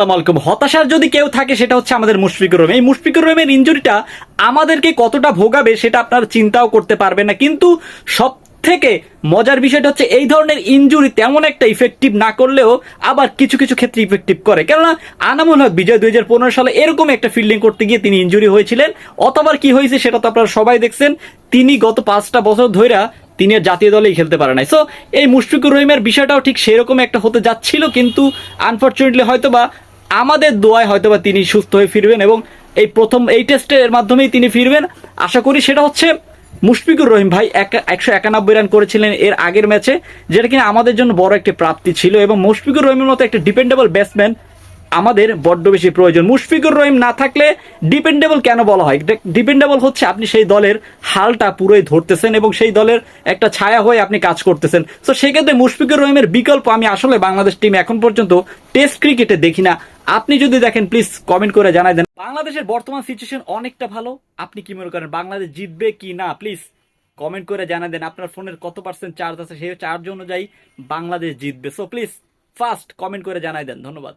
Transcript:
আলাইকুম। হতাশার যদি কেউ থাকে, সেটা হচ্ছে আমাদের মুশফিকুর রহিম। এই মুশফিকুর রহিমের ইঞ্জুরিটা আমাদেরকে কতটা ভোগাবে, সেটা আপনারা চিন্তাও করতে পারবেন না। কিন্তু সব থেকে মজার বিষয়টা হচ্ছে, এই ধরনের ইনজুরি তেমন একটা ইফেক্টিভ না করলেও আবার কিছু কিছু ক্ষেত্রে ইফেক্টিভ করে। কেননা, আনামুল হক বিজয় দুই হাজার পনেরো সালে এরকম একটা ফিল্ডিং করতে গিয়ে তিনি ইনজুরি হয়েছিলেন। অতবার কি হয়েছে, সেটা তো আপনারা সবাই দেখছেন। তিনি গত পাঁচটা বছর ধইরা তিনি জাতীয় দলেই খেলতে পারে নাই। সো এই মুশফিকুর রহিমের বিষয়টাও ঠিক সেরকম একটা হতে যাচ্ছিল, কিন্তু আনফর্চুনেটলি হয়তো বা আমাদের দোয়ায় হয়তোবা তিনি সুস্থ হয়ে ফিরবেন এবং এই প্রথম এই টেস্টের মাধ্যমেই তিনি ফিরবেন। আশা করি সেটা হচ্ছে মুশফিকুর রহিম ভাই এক- একশো একানব্বই রান করেছিলেন এর আগের ম্যাচে, যেটা কিনা আমাদের জন্য বড় একটি প্রাপ্তি ছিল এবং মুশফিকুর রহিমের মতো একটা ডিপেন্ডেবল ব্যাটসম্যান আমাদের বড্ড বেশি প্রয়োজন। মুশফিকুর রহিম না থাকলে ডিপেন্ডেবল কেন বলা হয়? ডিপেন্ডেবল হচ্ছে আপনি সেই দলের হালটা পুরোই ধরতেছেন এবং সেই দলের একটা ছায়া হয়ে আপনি কাজ করতেছেন। তো সেক্ষেত্রে মুশফিকুর রহিমের বিকল্প আমি আসলে বাংলাদেশ টিম এখন পর্যন্ত টেস্ট ক্রিকেটে দেখি না। আপনি যদি দেখেন প্লিজ কমেন্ট করে জানাই দেন। বাংলাদেশের বর্তমান সিচুয়েশন অনেকটা ভালো। আপনি কি মনে করেন, বাংলাদেশ জিতবে কি না? প্লিজ কমেন্ট করে জানাই দেন। আপনার ফোনের কত পার্সেন্ট চার্জ আছে? সেই চার্জ অনুযায়ী বাংলাদেশ জিতবে। সো প্লিজ ফার্স্ট কমেন্ট করে জানাই দেন। ধন্যবাদ।